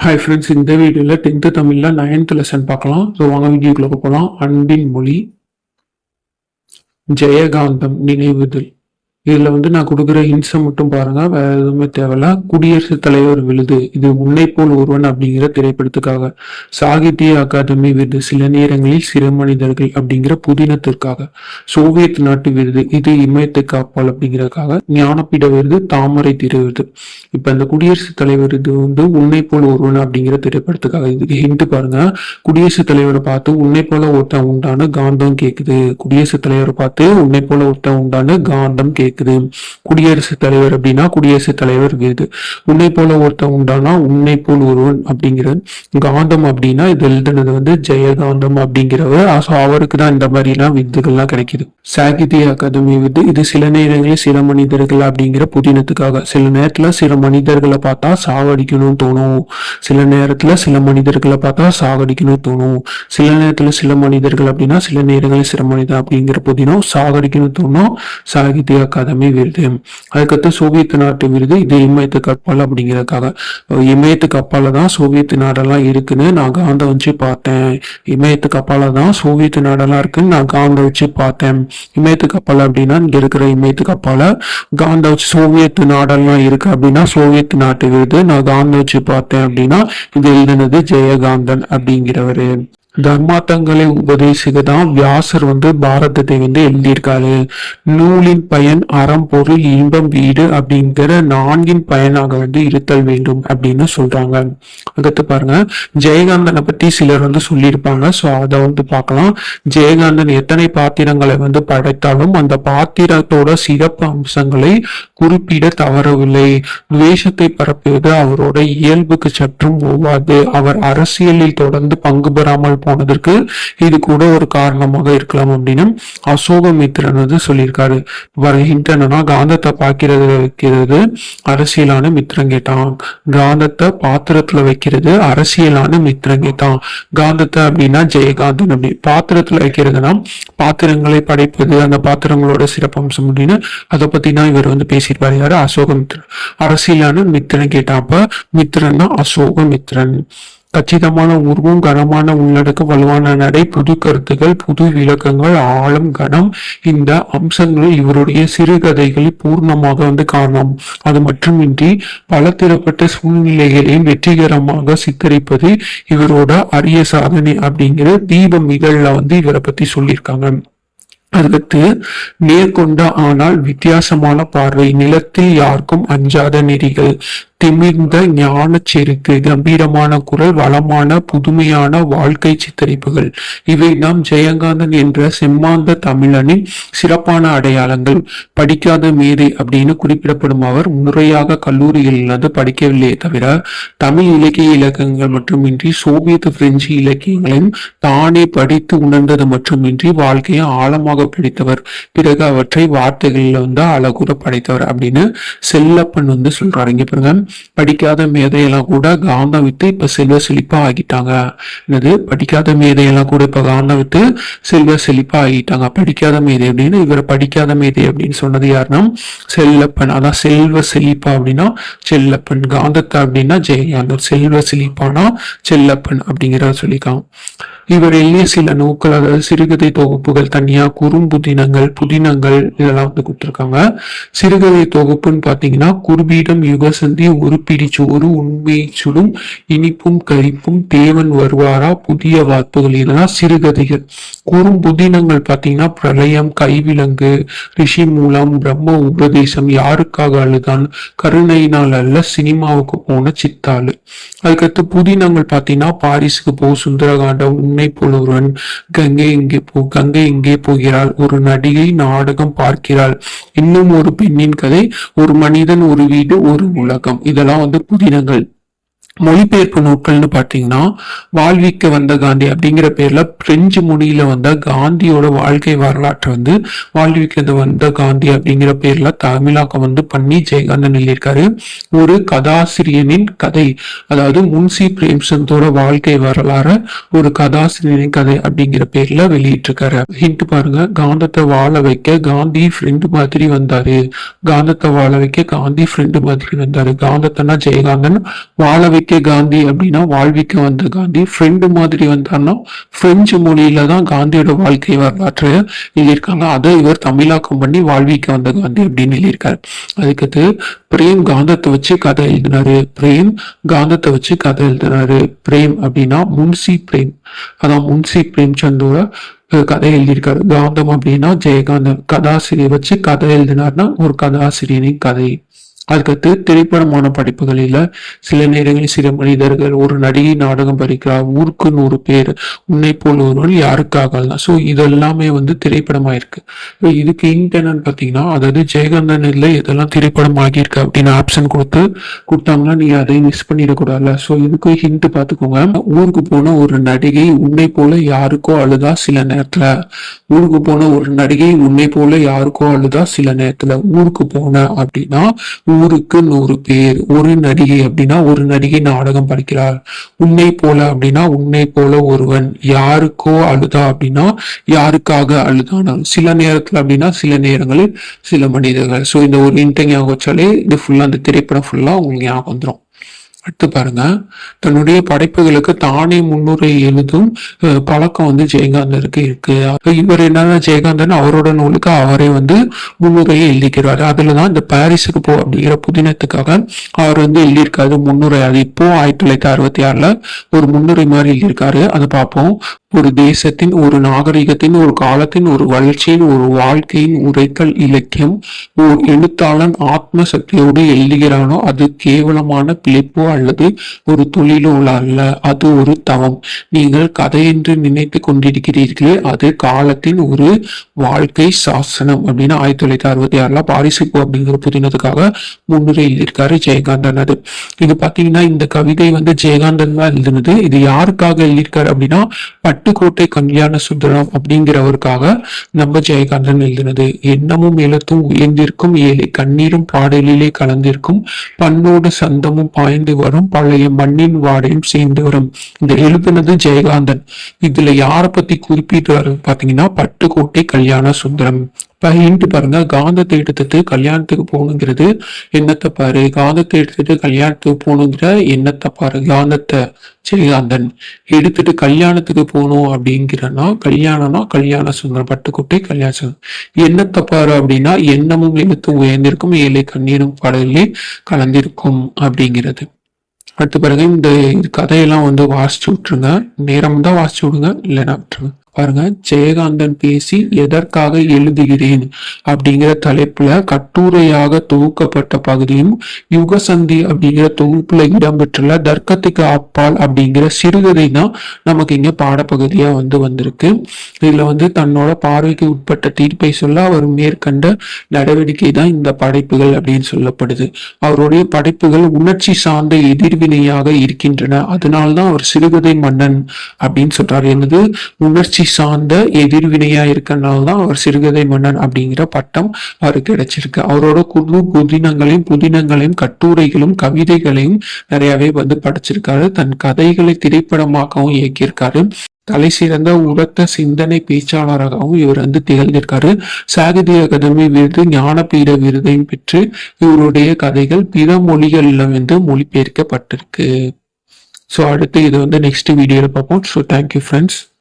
Hi friends இந்த வீடியோவில் tenth தமிழில் நைன்த் லெசன் பார்க்கலாம். ஸோ வாங்க வீடியோக்குள்ளே போகலாம். அன்பின் மொழி. ஜெயகாந்தம் நினைவுதல். இதில் வந்து நான் கொடுக்குற ஹின்ஸை மட்டும் பாருங்க. வேற எதுவுமே தேவையில்ல. குடியரசுத் தலைவர் விருது. இது உன்னை போல் ஒருவன் அப்படிங்கிற திரைப்படத்துக்காக. சாகித்ய அகாதமி விருது. சில நேரங்களில் சிறு மனிதர்கள் அப்படிங்கிற புதினத்திற்காக. சோவியத் நாட்டு விருது. இது இமயத்து காப்பால் அப்படிங்கிறதுக்காக. ஞானப்பீட விருது. தாமரை திரு விருது. இப்ப இந்த குடியரசுத் தலைவர் இது வந்து உன்னை போல் ஒருவன் அப்படிங்கிற திரைப்படத்துக்காக. இதுக்கு ஹிண்ட் பாருங்க. குடியரசுத் தலைவரை பார்த்து உன்னை போல ஒருத்தன் உண்டான காந்தம் கேக்குது. குடியரசுத் தலைவரை பார்த்து உன்னை போல ஒருத்தன் உண்டான காந்தம் கேட்குது குடியரசுத் தலைவர் அப்படின்னா குடியரசுத் தலைவர் விருது உன்னை போல ஒருத்தன் உண்டானா உன்னை போல் ஒருவன் அப்படிங்கிறது. காந்தம் அப்படின்னா இது எழுதுனது வந்து ஜெயகாந்தம் அப்படிங்கிறவர். So அவருக்கு தான் இந்த மாதிரி எல்லாம் விருதுகள்லாம் கிடைக்குது. சாகித்ய அகாதமி விருது இது சில நேரங்களில் சில மனிதர்கள் அப்படிங்கிற புதினத்துக்காக. சில நேரத்தில் சில மனிதர்களை பார்த்தா சாவடிக்கணும்னு தோணும். சில நேரத்தில் சில மனிதர்களை பார்த்தா சாகடிக்கணும்னு தோணும். சில நேரத்தில் சில மனிதர்கள் அப்படின்னா சில நேரங்களில் சில மனிதர் அப்படிங்கிற புதினம் சாகடிக்கணும்னு தோணும் சாகித்ய அகாதமி விருது. அதுக்கடுத்து சோவியத் நாட்டு விருது இது இமயத்து கப்பால் அப்படிங்கிறதுக்காக. இமயத்துக்கு இமயத்து தான் சோவியத் நாடெல்லாம் இருக்குன்னு நான் காந்த வச்சு பார்த்தேன். இமயத்து கப்பால தான் சோவியத் நாடெல்லாம் இருக்குன்னு நான் காந்த வச்சு பார்த்தேன். இமயத்து கப்பல் அப்படின்னா இங்க இருக்கிற இமயத்து கப்பால காந்த வச்சு சோவியத் நாடெல்லாம் இருக்கு அப்படின்னா சோவியத் நாட்டு விருது. நான் காந்த வச்சு பார்த்தேன் அப்படின்னா இது எழுதுனது ஜெயகாந்தன் அப்படிங்கிறவரு. தர்மாத்தங்களை உபதேசிக்க தான் வியாசர் வந்து பாரதத்தை வந்து எழுதியிருக்காரு. நூலின் பயன் அறம் பொருள் இன்பம் வீடு அப்படிங்கிற நான்கின் பயனாக வந்து இருத்தல் வேண்டும் அப்படின்னு சொல்றாங்க. அடுத்து பாருங்க. ஜெயகாந்தனை பத்தி சிலர் வந்து சொல்லியிருப்பாங்க. ஸோ அதை வந்து பார்க்கலாம். ஜெயகாந்தன் எத்தனை பாத்திரங்களை வந்து படைத்தாலும் அந்த பாத்திரத்தோட சிறப்பு அம்சங்களை குறிப்பிட தவறவில்லை. துவேஷத்தை பரப்புவது அவரோட இயல்புக்கு சற்றும் ஒவ்வாது. அவர் அரசியலில் தொடர்ந்து பங்கு பெறாமல் போனதற்கு இது கூட ஒரு காரணமாக இருக்கலாம் அப்படின்னு அசோகமித்திரன் வந்து சொல்லியிருக்காரு. வர என்னன்னா காந்தத்தை பாக்கிறது வைக்கிறது அரசியலான மித்திரம் கேட்டான். காந்தத்தை பாத்திரத்துல வைக்கிறது அரசியலான மித்திரம் கேட்டான். காந்தத்தை அப்படின்னா ஜெயகாந்தன் அப்படி. பாத்திரத்துல வைக்கிறதுனா பாத்திரங்களை படைப்பது அந்த பாத்திரங்களோட சிறப்பம்சம் அப்படின்னு அதை பத்தி தான் இவர் வந்து பேசியிருப்பாரு. யாரு? அசோகமித்திரன். அரசியலான மித்திரன் கேட்டாப்ப மித்திரன்னா அசோகமித்திரன். கச்சிதமான உருவம் கனமான உள்ளடக்கம் வலுவான நடை புது கருத்துகள் புது விளக்கங்கள் ஆழம் கனம் இந்த அம்சங்கள் இவருடைய சிறுகதைகளை பூர்ணமாக வந்து காணலாம் அது மட்டுமின்றி பல திறப்பட்ட சூழ்நிலைகளையும் வெற்றிகரமாக சித்தரிப்பது இவரோட அரிய சாதனை அப்படிங்கிற தீபம் இதழில் வந்து இவரை பத்தி சொல்லியிருக்காங்க. அடுத்து நேர்கொண்ட ஆனால் வித்தியாசமான பார்வை. நிலத்தில் யாருக்கும் அஞ்சாத நெறிகள். திமிர்ந்த ஞான செருக்கு. கம்பீரமான குரல் வளமான புதுமையான வாழ்க்கை சித்தரிப்புகள். இவை நாம் ஜெயகாந்தன் என்ற செம்மாந்த தமிழனின் சிறப்பான அடையாளங்கள். படிக்காத மேதை அப்படின்னு குறிப்பிடப்படும் அவர் முறையாக கல்லூரிகளில் படிக்கவில்லையே தவிர தமிழ் இலக்கிய இலக்கங்கள் மட்டுமின்றி சோவியத் பிரெஞ்சு இலக்கியங்களையும் தானே படித்து உணர்ந்தது மட்டுமின்றி வாழ்க்கையை ஆழமாக படித்தவர். பிறகு அவற்றை வார்த்தைகளில் வந்து அழகுற படைத்தவர் அப்படின்னு செல்லப்பன் வந்து சொல்றாரு. இங்க பாருங்க. படிக்காத மேதையெல்லாம் கூட காந்தம் வித்து இப்ப செல்வ செழிப்பா ஆகிட்டாங்க. என்னது? படிக்காத மேதையெல்லாம் கூட இப்ப காந்தம் வித்து செல்வ செழிப்பா ஆகிட்டாங்க. படிக்காத மேதை அப்படின்னு இவர் படிக்காத மேதை அப்படின்னு சொன்னது யாருன்னா? செல்லப்பன். அதான் செல்வ செழிப்பா அப்படின்னா செல்லப்பன். காந்தத்தை அப்படின்னா ஜெயகாந்தர். செல்வ செழிப்பானா செல்லப்பன் அப்படிங்கிறத சொல்லிக்கான் இவர் எழுதிய சில நூல்கள் அதாவது சிறுகதை தொகுப்புகள் தனியா குறும்புதினங்கள் புதினங்கள் இதெல்லாம் வந்து கொடுத்துருக்காங்க. சிறுகதை தொகுப்புன்னு பாத்தீங்கன்னா குருபீடம் யுகசந்தி ஒரு பிடிச்சோறு உண்மை சுடும் இனிப்பும் கரிப்பும் தேவன் வருவாரா புதிய வார்ப்புகள் இதெல்லாம் சிறுகதைகள். குறும்புதினங்கள் பாத்தீங்கன்னா பிரளயம் கைவிலங்கு ரிஷி மூலம் பிரம்ம உபதேசம் யாருக்காக அழுதான் கருணையினால் அல்ல சினிமாவுக்கு போன சித்தாளு. அதுக்கடுத்து புதினங்கள் பாத்தீங்கன்னா பாரிஸுக்கு போ சுந்தரகாண்டம் உன்னை போலொருவன் கங்கை இங்கே போ கங்கை இங்கே போகிறாள்? ஒரு நடிகை நாடகம் பார்க்கிறாள். இன்னும் ஒரு பெண்ணின் கதை ஒரு மனிதன் ஒரு வீடு ஒரு உலகம். இதெல்லாம் வந்து புதினங்கள். மொழிபெயர்ப்பு நூட்கள்னு பார்த்தீங்கன்னா வாழ்விக்க வந்த காந்தி அப்படிங்கிற பேர்ல பிரெஞ்சு மொழியில வந்த காந்தியோட வாழ்க்கை வரலாற்றை வந்து வாழ்விக்க வந்த காந்தி அப்படிங்கிற பேர்ல தமிழாக்கம் வந்து பண்ணி ஜெயகாந்தன் எழுதியிருக்காரு. ஒரு கதாசிரியனின் கதை அதாவது முன்சி பிரேம்சந்தோட வாழ்க்கை வரலாற ஒரு கதாசிரியனின் கதை அப்படிங்கிற பேர்ல வெளியிட்டிருக்காரு. ஹிண்ட் பாருங்க. காந்தத்தை வாழ வைக்க காந்தி ஃப்ரெண்டு மாதிரி வந்தாரு. காந்தத்தை வாழ வைக்க காந்தி ஃப்ரெண்டு மாதிரி வந்தாரு. காந்தத்தைனா ஜெயகாந்தன். வாழ வைக்க வாழ்விக்க காந்தி அப்படின்னா வாழ்விக்க வந்த காந்தி. ஃப்ரெண்டு மாதிரி வந்தார்னா பிரெஞ்சு மொழியில தான் காந்தியோட வாழ்க்கை வரலாற்று எழுதியிருக்காங்க. அதை இவர் தமிழாக்கம் பண்ணி வாழ்விக்க வந்த காந்தி அப்படின்னு எழுதியிருக்காரு. அதுக்கடுத்து பிரேம் காந்தத்தை வச்சு கதை எழுதினாரு. பிரேம் காந்தத்தை வச்சு கதை எழுதினாரு. பிரேம் அப்படின்னா முன்சி பிரேம். அதான் முன்சி பிரேம்சந்தோட சந்தோட கதை எழுதியிருக்காரு. காந்தம் அப்படின்னா ஜெயகாந்தன். கதாசிரியை வச்சு கதை எழுதினார்னா ஒரு கதாசிரியனின் கதை. அதுக்கடுத்து திரைப்படமான படிப்புகளில் சில நேரங்களில் சில மனிதர்கள் ஒரு நடிகை நாடகம் படிக்கிறார் ஊருக்கு நூறு பேர் உன்னை போல் ஒருவன் யாருக்காக ஸோ இதெல்லாமே வந்து திரைப்படமாயிருக்கு. இப்ப இதுக்கு இன்டர்னல் பார்த்தீங்கன்னா அதாவது ஜெயகாந்தன் இல்லை இதெல்லாம் திரைப்படம் ஆகியிருக்கு அப்படின்னு ஆப்ஷன் கொடுத்து கொடுத்தாங்கன்னா நீ அதை மிஸ் பண்ணிடக்கூடாதுல்ல. ஸோ இதுக்கு ஹிண்ட் பார்த்துக்கோங்க. ஊருக்கு போன ஒரு நடிகை உன்னை போல யாருக்கோ அழுதா சில நேரத்துல. ஊருக்கு போன ஒரு நடிகை உன்னை போல யாருக்கோ அழுதா சில நேரத்துல. ஊருக்கு போன அப்படின்னா நூறுக்கு நூறு பேர் ஒரு நடிகை அப்படின்னா ஒரு நடிகை நாடகம் படிக்கிறார். உன்னை போல அப்படின்னா உன்னை போல ஒருவன். யாருக்கோ அழுதா அப்படின்னா யாருக்காக அழுதானாலும். சில நேரத்துல அப்படின்னா சில நேரங்களில் சில மனிதர்கள். ஸோ இந்த ஒரு இன்டர் ஞாபகம் வச்சாலே இது ஃபுல்லா அந்த திரைப்படம் ஃபுல்லா உங்களுக்கு ஞாபகம் வந்துடும் அடுத்து பாருங்க தன்னுடைய படைப்புகளுக்கு தானே முன்னுரை எழுதும் பழக்கம் வந்து ஜெயகாந்தருக்கு இருக்கு. இவர் என்னன்னா ஜெயகாந்தன் அவரோட நூலுக்கு அவரே வந்து முன்னுரையை எழுதிக்கிறாரு. அதுலதான் இந்த பாரிஸுக்கு போ அப்படிங்கிற புதினத்துக்காக அவர் வந்து எழுதியிருக்காரு முன்னுரை. அது இப்போ ஆயிரத்தி தொள்ளாயிரத்தி அறுபத்தி ஆறுல ஒரு முன்னுரை மாதிரி எழுதியிருக்காரு. அதை பார்ப்போம். ஒரு தேசத்தின் ஒரு நாகரிகத்தின் ஒரு காலத்தின் ஒரு வளர்ச்சியின் ஒரு வாழ்க்கையின் உரைக்கல் இலக்கியம் ஒரு எழுத்தாளன் ஆத்ம சக்தியோடு எழுதுகிறானோ அது கேவலமான பிழைப்போ அல்லது ஒரு தொழிலோ அல்ல அது ஒரு தவம். நீங்கள் கதை என்று நினைத்து கொண்டிருக்கிறீர்களே அது காலத்தின் ஒரு வாழ்க்கை சாசனம் அப்படின்னு ஆயிரத்தி தொள்ளாயிரத்தி அறுபத்தி ஆறுல பாரிசுப்பு அப்படிங்கிற புதினத்துக்காக முன்னுரை எழுதியிருக்காரு ஜெயகாந்தன் அது. இது பாத்தீங்கன்னா இந்த கவிதை வந்து ஜெயகாந்தன் தான் எழுதுனது. இது யாருக்காக எழுதியிருக்காரு அப்படின்னா பட்டுக்கோட்டை கல்யாண சுந்தரம் அப்படிங்கிறவருக்காக நம்ம ஜெயகாந்தன் எழுதினது. எண்ணமும் எழுத்தும் உயர்ந்திருக்கும் ஏழை கண்ணீரும் பாடலிலே கலந்திருக்கும் பண்ணோடு சந்தமும் பாய்ந்து வரும் பழைய மண்ணின் வாடையும் சேர்ந்து வரும். இந்த எழுதுனது ஜெயகாந்தன். இதுல யாரை பத்தி குறிப்பிட்டு பாத்தீங்கன்னா பட்டுக்கோட்டை கல்யாண சுந்தரம். பையன்ட்டு பாருங்க. காந்தத்தை எடுத்துட்டு கல்யாணத்துக்கு போகணுங்கிறது என்னத்தை பாரு? காந்தத்தை எடுத்துட்டு கல்யாணத்துக்கு போகணுங்கிற எண்ணத்தை பாரு. காந்தத்தை. ஜெயகாந்தன் எடுத்துட்டு கல்யாணத்துக்கு போகணும் அப்படிங்கிறனா கல்யாணம்னா கல்யாண சுந்தரம் பட்டுக்கோட்டை கல்யாண சுந்தரம். எண்ணத்தை பாரு அப்படின்னா எண்ணமும் எழுத்தும் உயர்ந்திருக்கும் ஏழை கண்ணீரும் பாடலே கலந்திருக்கும் அப்படிங்கிறது. அடுத்த பிறகு இந்த இது கதையெல்லாம் வந்து வாசிச்சு விட்டுருங்க. நேரம் தான் வாசிச்சு விடுங்க இல்லைன்னா விட்டுருங்க. பாருங்க ஜெயகாந்தன் பேசி எதற்காக எழுதுகிறேன் அப்படிங்கிற தலைப்புல கட்டுரையாக தொகுக்கப்பட்ட பகுதியும் யுகசந்தி அப்படிங்கிற தொகுப்புல இடம்பெற்றுள்ள தர்க்கத்துக்கு அப்பால் அப்படிங்கிற சிறுகதை தான் நமக்கு இங்க பாடப்பகுதியா வந்து வந்திருக்கு. இதுல வந்து தன்னோட பார்வைக்கு உட்பட்ட தீர்ப்பை சொல்ல அவர் மேற்கண்ட நடவடிக்கை தான் இந்த படைப்புகள் அப்படின்னு சொல்லப்படுது. அவருடைய படைப்புகள் உணர்ச்சி சார்ந்த எதிர்வினையாக இருக்கின்றன. அதனால்தான் அவர் சிறுகதை மன்னன் அப்படின்னு சொல்றாரு. என்னது? உணர்ச்சி சார்ந்த எதிர்வினையா இருக்கனால தான் அவர் சிறுகதை மன்னன் அப்படிங்கிற பட்டம் அவருக்கு கிடைச்சிருக்கு. அவரோட குழு புதினங்களையும் புதினங்களையும் கட்டுரைகளும் கவிதைகளையும் நிறையவே வந்து படைச்சிருக்காரு. தன் கதைகளை திரைப்படமாகவும் இயக்கியிருக்காரு. தலை சிறந்த உரத்த சிந்தனை பேச்சாளராகவும் இவர் வந்து திகழ்ந்திருக்காரு. சாகித்ய அகாதமி விருது ஞானபீட விருதையும் பெற்று இவருடைய கதைகள் பிற மொழிகளில் வந்து மொழிபெயர்க்கப்பட்டிருக்கு. ஸோ அடுத்து இது வந்து நெக்ஸ்ட் வீடியோவில் பார்ப்போம். So thank you friends